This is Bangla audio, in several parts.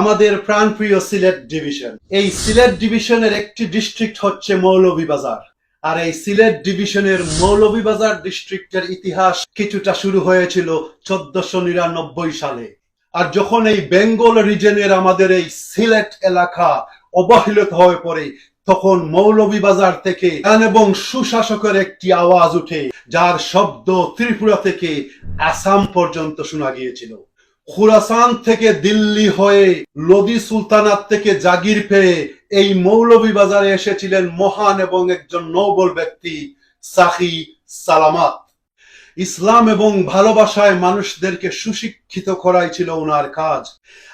আমাদের প্রাণপ্রিয় সিলেট ডিভিশন। এই সিলেট ডিভিশনের একটি ডিস্ট্রিক্ট হচ্ছে মৌলভীবাজার আর এই সিলেট ডিভিশনের মৌলভীবাজার ডিস্ট্রিক্টের ইতিহাস কিছুটা শুরু হয়েছিল চোদ্দশো নিরানব্বই সালে। আর যখন এই বেঙ্গল রিজনের আমাদের এই সিলেট এলাকা অবহেলিত হয়ে পড়ে, তখন মৌলভীবাজার থেকে এবং সুশাসকের একটি আওয়াজ উঠে, যার শব্দ ত্রিপুরা থেকে আসাম পর্যন্ত শোনা গিয়েছিল। খুরাসান থেকে দিল্লি হয়ে লোদি সুলতানাত থেকে জাগির পেয়ে এই মৌলভীবাজারে এসেছিলেন মহান এবং একজন নোবল ব্যক্তি সাহি সালামাত। ইসলাম এবং ভালোবাসায় মানুষদেরকে সুশিক্ষিত করাই ছিল ওনার কাজ।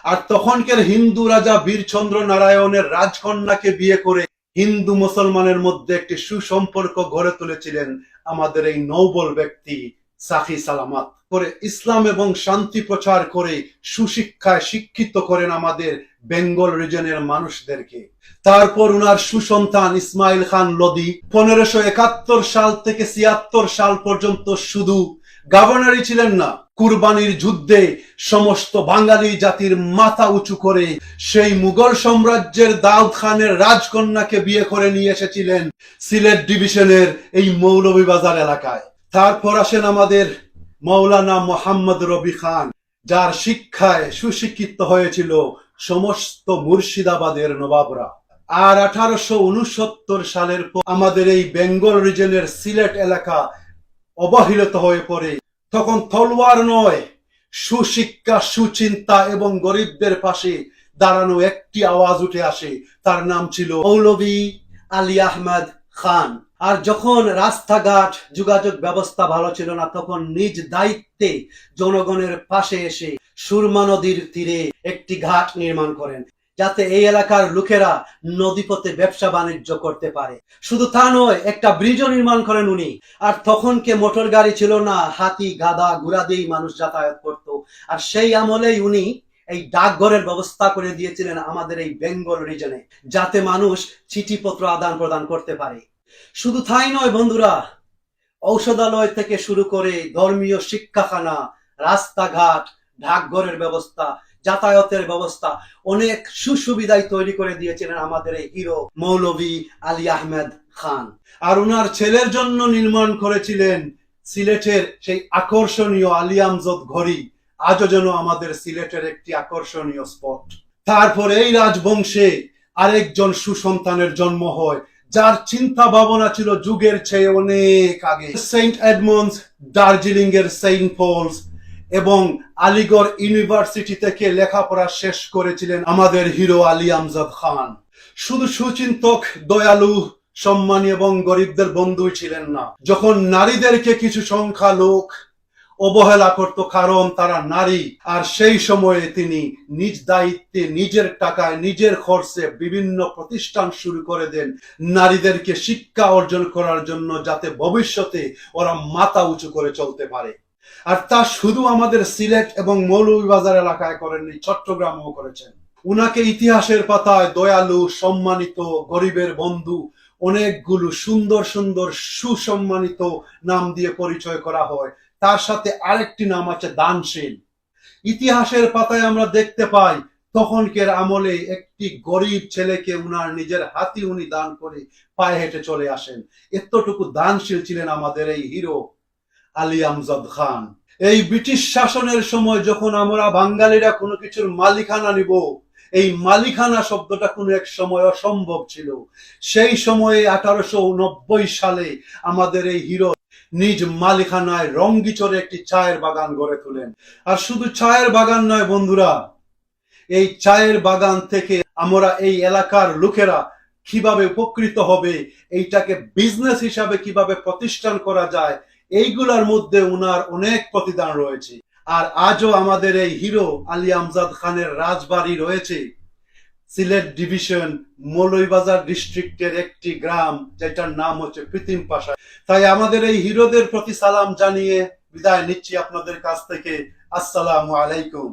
আর তখনকার হিন্দু রাজা বীরচন্দ্র নারায়ণের রাজকন্যাকে বিয়ে করে হিন্দু মুসলমানের মধ্যে একটি সুসম্পর্ক গড়ে তুলেছিলেন আমাদের এই নৌবল ব্যক্তি সাহি সালামাত করে ইসলাম এবং শান্তি প্রচার করে, সুশিক্ষায় শিক্ষিত করেন আমাদের বেঙ্গল রিজনের মানুষদেরকে। তারপর উনার সুসন্তান ইসমাইল খান লোদি পনেরোশো একাত্তর সাল থেকে ছিয়াত্তর সাল পর্যন্ত শুধু গভর্নরই ছিলেন না, কুরবানির যুদ্ধে সমস্ত বাঙালি জাতির মাথা উঁচু করে সেই মুঘল সাম্রাজ্যের দাউদ খানের রাজকন্যাকে বিয়ে করে নিয়ে এসেছিলেন সিলেট ডিভিশনের এই মৌলভীবাজার এলাকায়। তারপর আসেন আমাদের মৌলানা মোহাম্মদ রবি খান, যার শিক্ষায় সুশিক্ষিত হয়েছিল সমস্ত মুর্শিদাবাদের নবাবরা। আর আঠারোশো উনসত্তর সালের পর আমাদের এই বেঙ্গল রিজনের সিলেট এলাকা অবহেলিত হয়ে পড়ে। তখন তলোয়ার নয়, সুশিক্ষা, সুচিন্তা এবং গরিবদের পাশে দাঁড়ানো একটি আওয়াজ উঠে আসে। তার নাম ছিল মৌলভী আলী আহমদ খান। আর যখন রাস্তাঘাট যোগাযোগ ব্যবস্থা ভালো ছিল না, তখন নিজ দায়িত্বে জনগণের পাশে এসে সুরমা নদীর তীরে একটি ঘাট নির্মাণ করেন, যাতে এই এলাকার লোকেরা নদীপথে ব্যবসা বাণিজ্য করতে পারে। শুধু তা নয়, একটা ব্রিজও নির্মাণ করেন উনি। আর তখন কে মোটর গাড়ি ছিল না, হাতি গাদা ঘোড়া দিয়েই মানুষ যাতায়াত করত। আর সেই আমলেই উনি এই ডাকঘরের ব্যবস্থা করে দিয়েছিলেন আমাদের এই বেঙ্গল রিজনে, যাতে মানুষ চিঠিপত্র আদান প্রদান করতে পারে। শুধু তাই নয় বন্ধুরা, ঔষধালয় থেকে শুরু করে ধর্মীয় শিক্ষাখানা, রাস্তাঘাট ডাকঘরের ব্যবস্থা, যাতায়াতের ব্যবস্থা অনেক সুসুবিধাই তৈরি করে দিয়েছিলেন আমাদের এই হিরো মৌলভী আলী আহমেদ খান। আর ওনার ছেলের জন্য নির্মাণ করেছিলেন সিলেটের সেই আকর্ষণীয় আলী আমজদ ঘড়ি। আজও যেন আমাদের সিলেটের একটি আকর্ষণীয় স্পট। তারপর এই রাজবংশে আরেকজন সুসন্তানের জন্ম হয় যার চিন্তা ভাবনা ছিল যুগের চেয়ে অনেক আগে। সেন্ট এডমন্ডস দার্জিলিং এর সেন্ট পলস এবং আলিগড় ইউনিভার্সিটি থেকে লেখাপড়া শেষ করেছিলেন আমাদের হিরো আলী আমজাদ খান। শুধু সুচিন্তক, দয়ালু, সম্মানী এবং গরিবদের বন্ধুই ছিলেন না। যখন নারীদেরকে কিছু সংখ্যা লোক অবহেলা করত কারণ তারা নারী। আর সেই সময়ে তিনি নিজ দায়িত্বে, নিজের টাকায়, নিজের খরচে বিভিন্ন প্রতিষ্ঠান শুরু করে দেন নারীদেরকে শিক্ষা অর্জন করার জন্য যাতে ভবিষ্যতে ওরা মাথা উঁচু করে চলতে পারে। আর তা শুধু আমাদের সিলেট এবং মৌলভীবাজার এলাকায় করেননি, চট্টগ্রামেও করেছেন। উনাকে ইতিহাসের পাতায় দয়ালু, সম্মানিত, গরিবের বন্ধু, অনেকগুলো সুন্দর সুন্দর সুসম্মানিত নাম দিয়ে পরিচয় করা হয়। তার সাথে আরেকটি নাম আছে দানশীল। ইতিহাসের পাতায় আমরা দেখতে পাই, তখনকের আমলে একটি গরিব ছেলেকে উনার নিজের হাতি উনি দান করে পায়ে হেঁটে চলে আসেন। এতটুকু দানশীল ছিলেন আমাদের এই হিরো আলী আমজদ খান। এই ব্রিটিশ শাসনের সময় যখন আমরা বাঙালিরা কোনো কিছুর মালিকানা নিব, এই মালিকানা শব্দটা কোনো এক সময় অসম্ভব ছিল। সেই সময়ে আঠারোশো নব্বই সালে আমাদের এই হিরো নিজ মালিকানায় রঙ্গিচরে একটি চায়ের বাগান গড়ে তোলেন। আর শুধু চায়ের বাগান নয় বন্ধুরা, এই চায়ের বাগান থেকে আমরা এই এলাকার লোকেরা কীভাবে উপকৃত হবে, এইটাকে বিজনেস হিসাবে কীভাবে প্রতিষ্ঠান করা যায়, এইগুলার মধ্যে উনার অনেক প্রতিদান রয়েছে। আর আজও আমাদের এই হিরো আলী আমজাদ খানের রাজবাড়ি রয়েছে। সিলেট ডিভিশন মৌলইবাজার ডিস্ট্রিক্টের একটি গ্রাম, যেটার নাম হচ্ছে প্রীতিম পাশা। তাই আমাদের এই হিরোদের প্রতি সালাম জানিয়ে বিদায় নিচ্ছি আপনাদের কাছ থেকে। আসসালামু আলাইকুম।